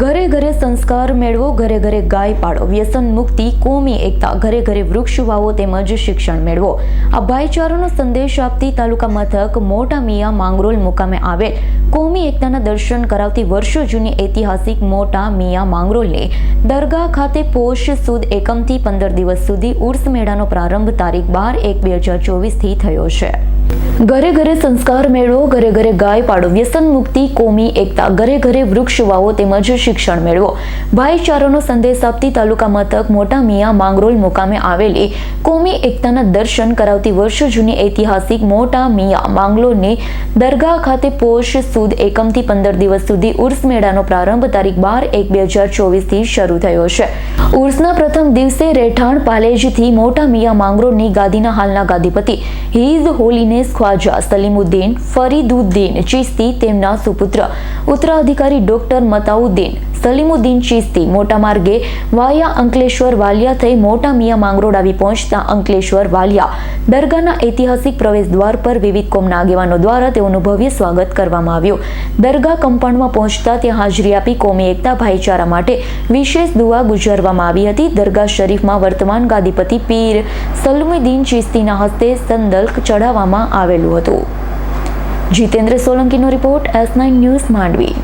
ઘરે ઘરે સંસ્કાર મેળવો, ઘરે ઘરે ગાય પાડો વ્યસન મુક્તિ, કોમી એકતા. ઘરે ઘરે વૃક્ષ વાવો તેમજ શિક્ષણ મેળવો. આ ભાઈચારાનો સંદેશ આપતી તાલુકા મથક મોટા મિયા માંગરોલ મુકામે આવેલ. કોમી એકતાના દર્શન કરાવતી વર્ષો જૂની ઐતિહાસિક મોટા મિયા માંગરોલની દરગાહ ખાતે પોષ સુદ એકમથી પંદર દિવસ સુધી ઉર્સ મેળાનો પ્રારંભ તારીખ બાર એક બે હજાર ચોવીસથી થયો છે. ઘરે ઘરે સંસ્કાર મેળવો, ઘરે ઘરે ગાય પાડો. વ્યસન મુક્તિ, કોમી, એકતા. ઘરે ઘરે વૃક્ષ વાવો તેમજ શિક્ષણ મેળવો. ભાઈચારાનો સંદેશ આપતી તાલુકા મથક મોટા મિયા માંગરોલ મુકામે આવેલી કોમી એકતાના દર્શન કરાવતી વર્ષો જૂની ઐતિહાસિક મોટા મિયા માંગરોળની દરગાહ ખાતે પોષ, સુદ એકમથી પંદર દિવસ સુધી ઉર્સ મેળાનો પ્રારંભ તારીખ બાર એક બે હજાર ચોવીસથી શરૂ થયો છે. ઉર્સના પ્રથમ દિવસે રહેઠાણ પાલેજથી મોટા મિયા માંગરોળની ગાદીના હાલના ગાદીપતિ. હિઝ હોલીનેસ ખ્વાજા સલીમુદ્દીન ફરીદુદ્દીન ચિસ્તી તેમના સુપુત્ર. ઉત્તરાધિકારી ડોક્ટર મતાઉદ્દીન સલીમુદ્દીન ચિસ્તી મોટા માર્ગે વાયા અંકલેશ્વર વાલિયા થઈ મોટા મિયા માંગરોળ આવી પહોંચતા અંકલેશ્વર વાલિયા દરગાહના ઐતિહાસિક પ્રવેશ દ્વાર પર વિવિધ કોમના આગેવાનો દ્વારા તેઓનું ભવ્ય સ્વાગત કરવામાં આવ્યું. દરગાહ કમ્પાઉન્ડમાં પહોંચતા ત્યાં હાજરી આપી કોમી એકતા ભાઈચારા માટે વિશેષ દુઆ ગુજારવામાં આવી હતી. દરગાહ શરીફમાં વર્તમાન ગાદીપતિ પીર સલમુદ્દીન ચિસ્તીના હસ્તે સંદલ્ક ચઢાવવામાં આવેલું હતું. Jitendra સોલંકીનો report S nine news Mandvi.